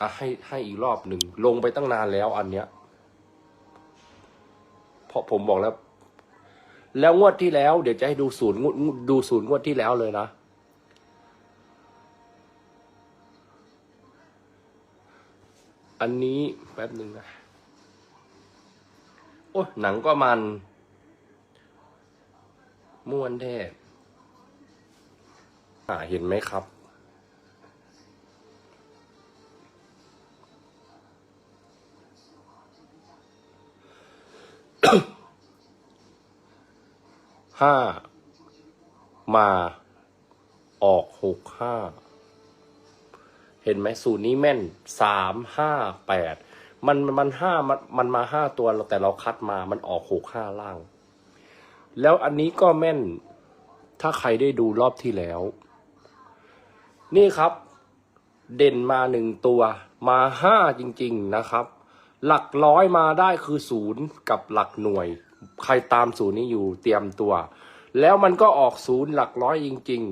อะให้ให้อีกรอบหนึ่งลงไปตั้งนานแล้วอันเนี้ยเพราะผมบอกแล้ว แล้วงวดที่แล้ว เดี๋ยวจะให้ดูศูนย์งวดดูศูนย์งวดที่แล้วเลยนะอันนี้แป๊บหนึ่งนะ โอ้หนังก็มัน ม่วนแท้อ่าเห็นไหมครับ ห้ามา ออกหกห้าเห็นไหมสูตรนี้แม่นสามห้าแปดมันมันห้ามันมันมาห้าตัวแต่เราคัดมามันออกหกห้าล่าง แล้วอันนี้ก็แม่นถ้าใครได้ดูรอบที่แล้ว นี่ครับ เด่นมาหนึ่งตัว มาห้าจริง ๆนะครับ หลักร้อยมาได้คือศูนย์กับหลักหน่วย ใครตามศูนย์นี้อยู่เตรียมตัว แล้วมันก็ออกศูนย์หลักร้อยจริง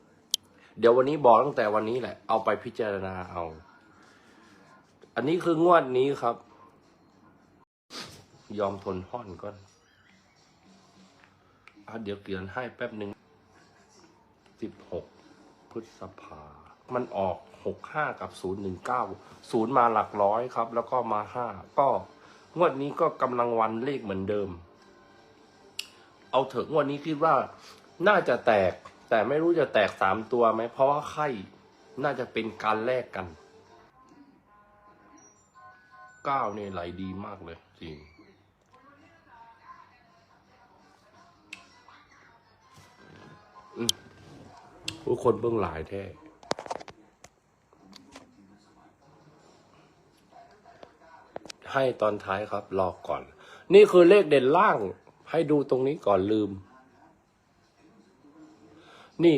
ๆ เดี๋ยววันนี้บอกตั้งแต่วันนี้แหละ เอาไปพิจารณาเอา อันนี้คืองวดนี้ครับ ยอมทนห้อนก่อนอเดี๋ยวเกลียนให้แป๊บหนึ่งสิบหกพฤษภา มันออก หกห้ากับศูนย์หนึ่งเก้าศูนย์มาหลักร้อยครับ แล้วก็มาห้าก็งวดนี้ก็กำลังวันเลขเหมือนเดิม เอาเถอะงวดนี้คิดว่าน่าจะแตก แต่ไม่รู้จะแตกสามตัวไหม เพราะว่าไข่น่าจะเป็นการแลกกันเก้าเนี่ยไหลดีมากเลยจริงผู้คนเบื้องหลายแท้ ให้ตอนท้ายครับ รอก่อน นี่คือเลขเด่นล่าง ให้ดูตรงนี้ก่อนลืม นี่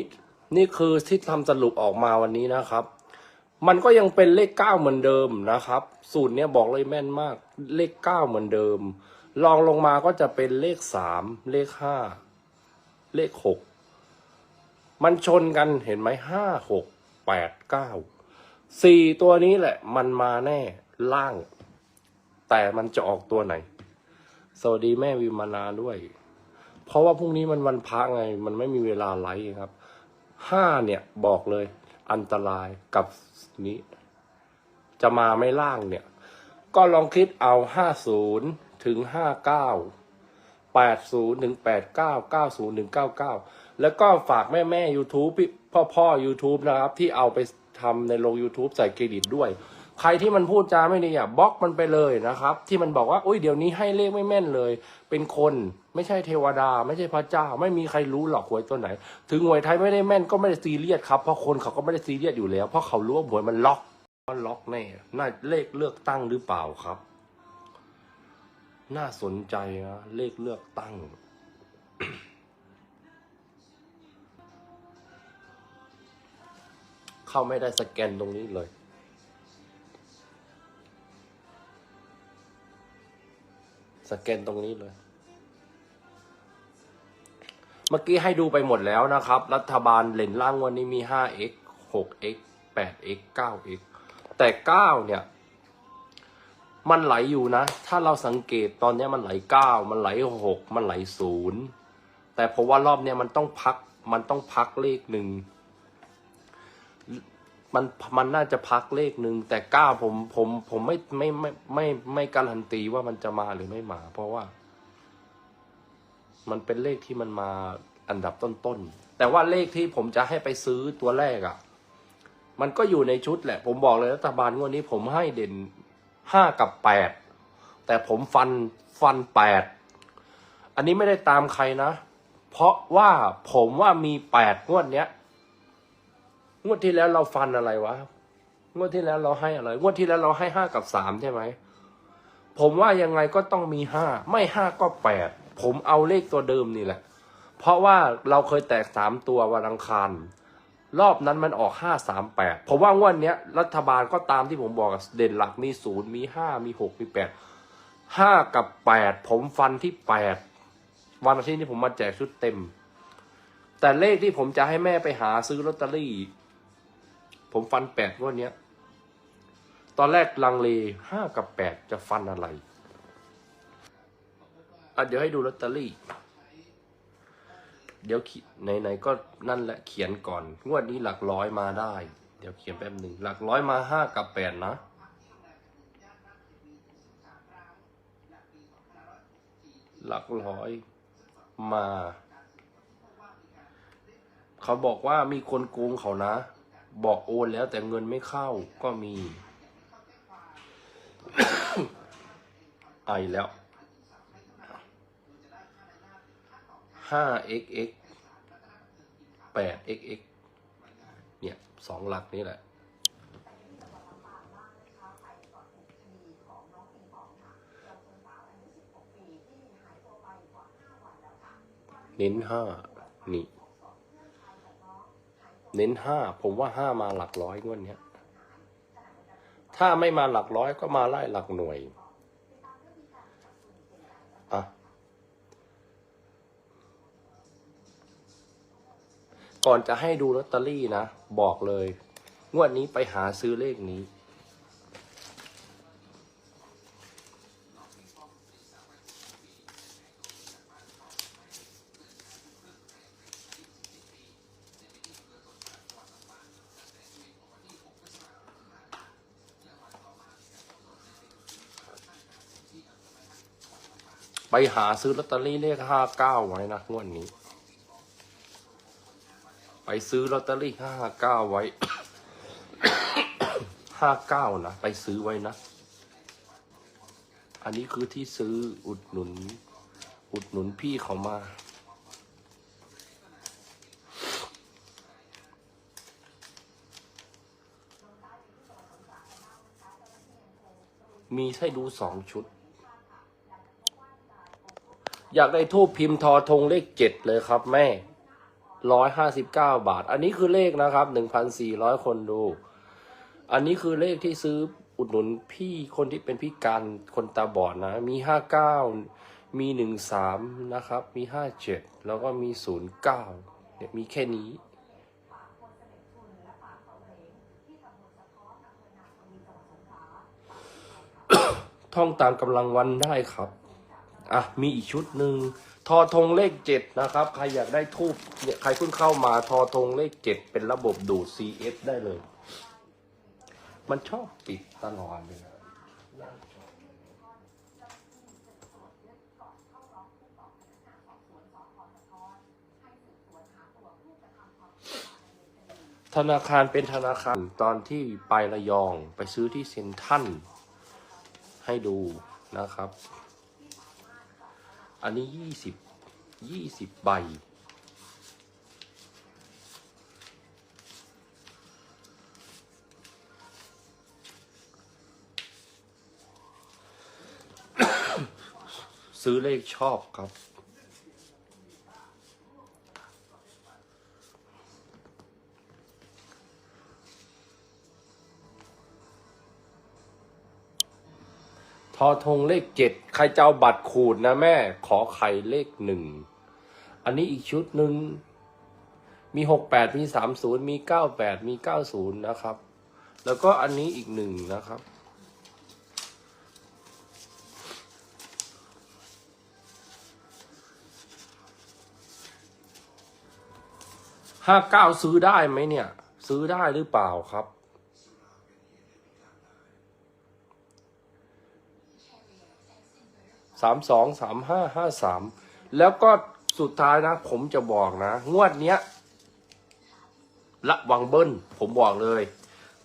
นี่คือที่ทำสรุปออกมาวันนี้นะครับ มันก็ยังเป็นเลขเก้าเหมือนเดิมนะครับ สูตรเนี้ยบอกเลยแม่นมาก เลขเก้าเหมือนเดิมลองลงมาก็จะเป็นเลขสามเลขห้าเลขหกมันชนกันเห็นไหมห้าหกแปดเก้าสี่ตัวนี้แหละ มันมาแน่ล่าง แต่มันจะออกตัวไหน สวัสดีแม่วิมานาด้วย เพราะว่าพรุ่งนี้มันวันพระไง มันไม่มีเวลาไลฟ์ครับห้าเนี่ยบอกเลย อันตรายกับนี้ จะมาไม่ล่างเนี่ย ก็ลองคิดเอาห้าศูนย์ถึงห้าเก้าแปดศูนย์ถึงแปดเก้าเก้าศูนย์ถึงเก้าเก้าแล้วก็ฝากแม่แม่ยูทูบพ่อพ่อ YouTube นะครับ ที่เอาไปทำในลง YouTube ใส่เครดิตด้วย ใครที่มันพูดจาไม่ดีอะบล็อกมันไปเลยนะครับ ที่มันบอกว่าอุ้ยเดี๋ยวนี้ให้เลขไม่แม่นเลย เป็นคนไม่ใช่เทวดา ไม่ใช่พระเจ้า ไม่มีใครรู้หรอกหวยตัวไหน ถึงหวยไทยไม่ได้แม่นก็ไม่ได้ซีเรียสครับเพราะคนเขาก็ไม่ได้ซีเรียสอยู่แล้ว เพราะเขารู้ว่าหวยมันล็อกมันล็อกแน่น่าเลขเลือกตั้งหรือเปล่าครับ น่าสนใจนะเลขเลือกตั้งเข้าไม่ได้สแกนตรงนี้เลย สแกนตรงนี้เลย เมื่อกี้ให้ดูไปหมดแล้วนะครับ รัฐบาลเลนล่างวันนี้มี 5x 6x 8x 9x แต่ 9 เนี่ย มันไหลอยู่นะ ถ้าเราสังเกตตอนนี้มันไหล 9 มันไหล 6 มันไหล 0 แต่เพราะว่ารอบเนี้ยมันต้องพัก มันต้องพักเลขหนึ่ง มันมันน่าจะพักเลขหนึ่งแต่ก้าผมผมผมไม่ไม่ไม่ไม่ไม่การันตีว่ามันจะมาหรือไม่มา เพราะว่า มันเป็นเลขที่มันมาอันดับต้นๆแต่ว่าเลขที่ผมจะให้ไปซื้อตัวแรกอะ่ะ มันก็อยู่ในชุดแหละ ผมบอกเลยรัฐบาลงวดนี้ผมให้เด่นห้ากับแปดแต่ผมฟันฟันแปดอันนี้ไม่ได้ตามใครนะ เพราะว่าผมว่ามีแปดงวดเนี้ย งวดที่แล้วเราฟันอะไรวะงวดที่แล้วเราให้อะไรงวดที่แล้วเราให้ห้ากับสามใช่ไหมผมว่ายังไงก็ต้องมีห้าไม่ห้าก็แปดผมเอาเลขตัวเดิมนี่แหละ เพราะว่าเราเคยแตกสามตัววันอังคารรอบนั้นมันออกห้าสามแปดผมว่างวดเนี้ย รัฐบาลก็ตามที่ผมบอกเด่นหลักมีศูนย์มีห้ามีหกมีแปดห้ากับแปดผมฟันที่แปดวันอาทิตย์นี้ผมมาแจกชุดเต็ม แต่เลขที่ผมจะให้แม่ไปหาซื้อลอตเตอรี่ ผมฟันแปดงวดเนี้ย ตอนแรกลังเลห้ากับแปดจะฟันอะไรอะเดี๋ยวให้ดูลอตเตอรี่ เดี๋ยวขีไหนๆก็นั่นแหละเขียนก่อน งวดนี้หลักร้อยมาได้ เดี๋ยวเขียนแป๊บหนึ่งหลักร้อยมาห้ากับแปดนะหลักร้อยมา เขาบอกว่ามีคนโกงเขานะ บอกโอนแล้วแต่เงินไม่เข้าก็มีไอแล้วห้า xx แปด xx เนี่ยสองหลักนี้แหละ เน้นห้านี่ เน้นห้าผมว่าห้ามาหลักร้อยงวดเนี้ย ถ้าไม่มาหลักร้อยก็มาไล่หลักหน่วยอะก่อนจะให้ดูลอตเตอรี่นะ บอกเลย งวดนี้ไปหาซื้อเลขนี้ ไปหาซื้อลอตเตอรี่เลขห้าเก้าไว้นะงวดนนี้ ไปซื้อลอตเตอรี่ห้าเก้าไว้ห้าเก้านะไปซื้อไว้นะ อันนี้คือที่ซื้ออุดหนุน อุดหนุนพี่เขามามีให้ดูสองชุด อยากได้ทูบพิมพ์ทอธงเลขเจ็ดเลยครับแม่ร้อยห้าสิบเก้าบาท อันนี้คือเลขนะครับหนึ่งพันสี่ร้อยคนดู อันนี้คือเลขที่ซื้ออุดหนุนพี่คนที่เป็นพี่การคนตาบอดนะ มีห้าเก้ามีหนึ่งสามนะครับ มีห้าเจ็ดแล้วก็มีศูนย์เก้าเนี่ยมีแค่นี้ ท่องตามกำลังวันได้ครับ อะมีอีกชุดหนึ่งทอธงเลขเจ็ดนะครับ ใครอยากได้ทูบเนี่ยใครเพิ่งเข้ามาทอธงเลขเจ็ดเป็นระบบดูด CF ได้เลย มันชอบติดตลอดเลยธนาคารเป็นธนาคารตอนที่ไประยองไปซื้อที่เซ็นทรัลให้ดูนะครับ อันนี้ยี่สิบยี่สิบใบ ซื้อเลขชอบครับ อทงเลขเจ็ดใครจะเอาบัตรขูดนะแม่ ขอไข่เลขหนึ่ง อันนี้อีกชุดหนึ่ง มีหกแปดมีสามศูนย์มีเก้าแปดมีเก้าศูนย์นะครับ แล้วก็อันนี้อีกหนึ่งนะครับ ห้าเก้าซื้อได้ไหมเนี่ย ซื้อได้หรือเปล่าครับ สามสองสามห้าห้าสามแล้วก็สุดท้ายนะ ผมจะบอกนะ งวดเนี้ยระวังเบิ้ลผมบอกเลย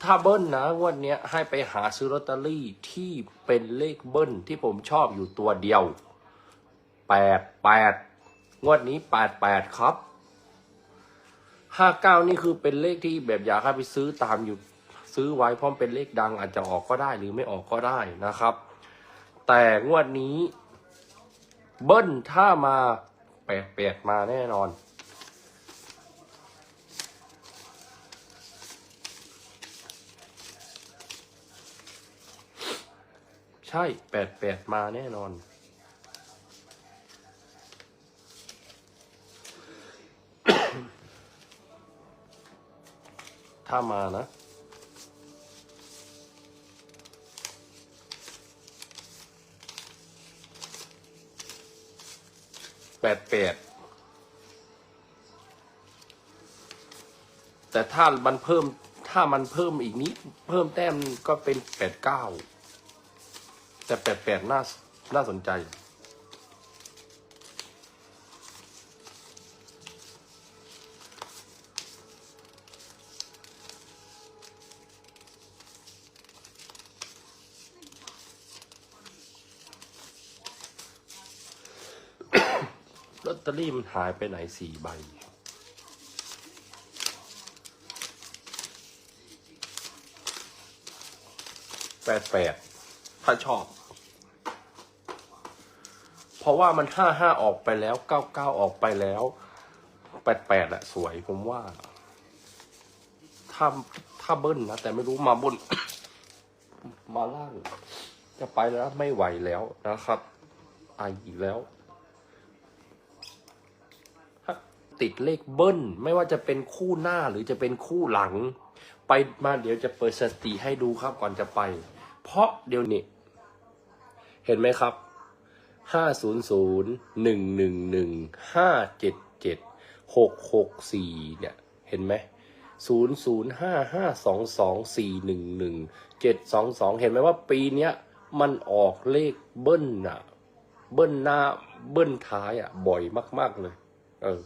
ถ้าเบิ้ลนะงวดเนี้ยให้ไปหาซื้อลอตเตอรี่ที่เป็นเลขเบิ้ลที่ผมชอบอยู่ตัวเดียวแปดแปดงวดนี้แปดแปดครับห้าเก้านี่คือเป็นเลขที่แบบอยากให้ไปซื้อตามอยู่ซื้อไว้พราะมันเป็นเลขดังอาจจะออกก็ได้หรือไม่ออกก็ได้นะครับ แต่งวดนี้ เบิ้ลถ้ามาแปดแปดมาแน่นอน ใช่แปดแปดมาแน่นอน ถ้ามานะ ปดแปดแต่ถ้ามันเพิ่มถ้ามันเพิ่มอีกนิดเพิ่มแต้มก็เป็นแปดเก้าแต่แปดแปดน่าน่าสนใจ ตเตอรี่มันหายไปไหนสี่ใบ แปดแปดถ้าชอบ เพราะว่ามันห้าห้าออกไปแล้วเก้าเก้าออกไปแล้วแปดแปดอะสวยผมว่า ถ้าถ้าเบิ้ลนะ แต่ไม่รู้มาบน มาล่าง จะไปแล้วไม่ไหวแล้วนะครับ ไออีกแล้ว ติดเลขเบิ้ล ไม่ว่าจะเป็นคู่หน้าหรือจะเป็นคู่หลัง ไปมาเดี๋ยวจะเปิดสถิติให้ดูครับก่อนจะไป เพราะเดี๋ยวนี้ เห็นไหมครับห้าศูนย์ศูนย์หนึ่งหนึ่งหนึ่งห้าเจ็ดเจ็ดหกหกสี่เนี่ย เห็นไหมศูนย์ศูนย์ห้าห้าสองสองสี่หนึ่งหนึ่งเจ็ดสองสองเห็นไหมว่าปีเนี้ยมันออกเลขเบิ้ลน่ะเบิ้ลหน้าเบิ้ลท้ายอะบ่อยมาก ๆ เลย เออ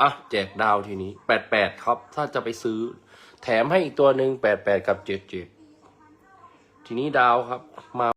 อะแจกดาวทีนี้แปดแปดครับ ถ้าจะไปซื้อ แถมให้อีกตัวหนึ่งแปดแปดกับเจ็ดเจ็ดทีนี้ดาวครับมา